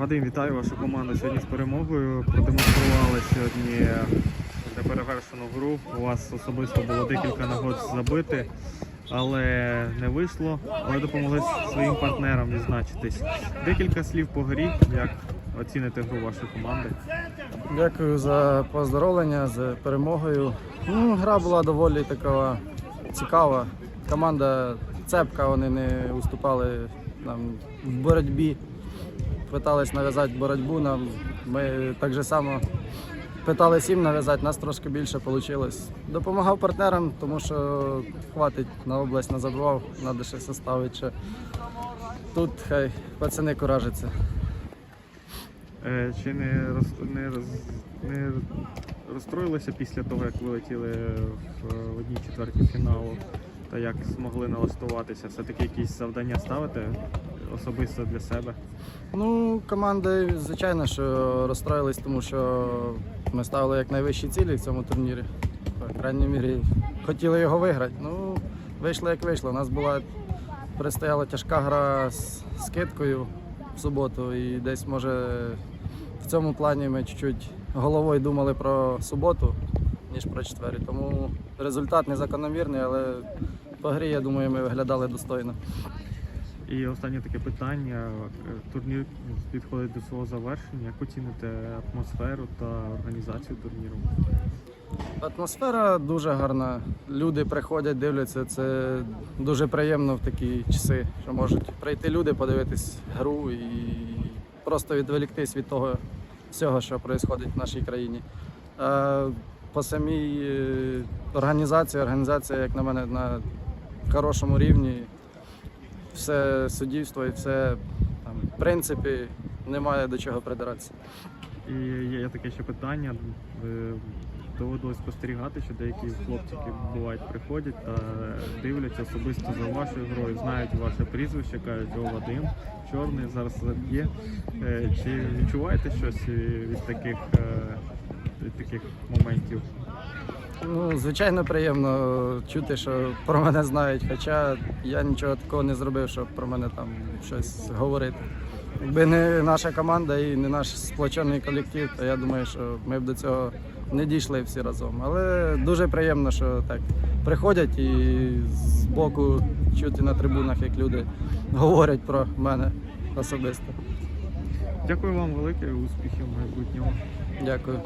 Вадим, вітаю вашу команду сьогодні з перемогою. Продемонстрували сьогодні неперевершену гру. У вас особисто було декілька нагод забити, але не вийшло. Але допомогли своїм партнерам відзначитись. Декілька слів по грі. Як оціните гру вашої команди? Дякую за поздоровлення, за перемогою. Ну, гра була доволі така цікава. Команда цепка, вони не уступали нам в боротьбі. Питались нав'язати боротьбу нам. Ми так же само питались їм нав'язати, нас трошки більше вийшло. Допомагав партнерам, тому що хватить на область не забував, треба ще составити. ще. Тут хай пацани куражаться. Е, Чи не, роз, не, роз, не розстроїлися після того, як вилетіли в, в одній четвертій фіналу? Та як змогли налаштуватися? Все-таки якісь завдання ставити особисто для себе? Ну, команди, звичайно, що розстроїлись, тому що ми ставили як найвищі цілі в цьому турнірі. По крайній мірі, хотіли його виграти. Ну, вийшло як вийшло. У нас була предстояла тяжка гра з скидкою в суботу, і десь, може, в цьому плані ми чуть-чуть головою думали про суботу, ніж про четвері. Тому результат незакономірний, але по грі, я думаю, ми виглядали достойно. І останнє таке питання. Е, Турнір підходить до свого завершення. Як оціните атмосферу та організацію турніру? Атмосфера дуже гарна. Люди приходять, дивляться. Це дуже приємно в такі часи, що можуть прийти люди, подивитись гру і просто відволіктись від того всього, що відбувається в нашій країні. Е, По самій е, організації, організація, як на мене, на хорошому рівні. Все суддівство і все там, в принципі, немає до чого придиратися. І є таке ще питання. Доводилось спостерігати, що деякі хлопчики бувають приходять та дивляться особисто за вашою грою, знають ваше прізвище, кажуть, о, Вадим, чорний зараз заб'є. Е, Чи відчуваєте щось від таких, е, від таких моментів? Ну, звичайно, приємно чути, що про мене знають, хоча я нічого такого не зробив, щоб про мене там щось говорити. Якби не наша команда і не наш сплочений колектив, то я думаю, що ми б до цього не дійшли всі разом. Але дуже приємно, що так приходять і з боку чути на трибунах, як люди говорять про мене особисто. Дякую вам велике, успіхів в майбутньому. Дякую.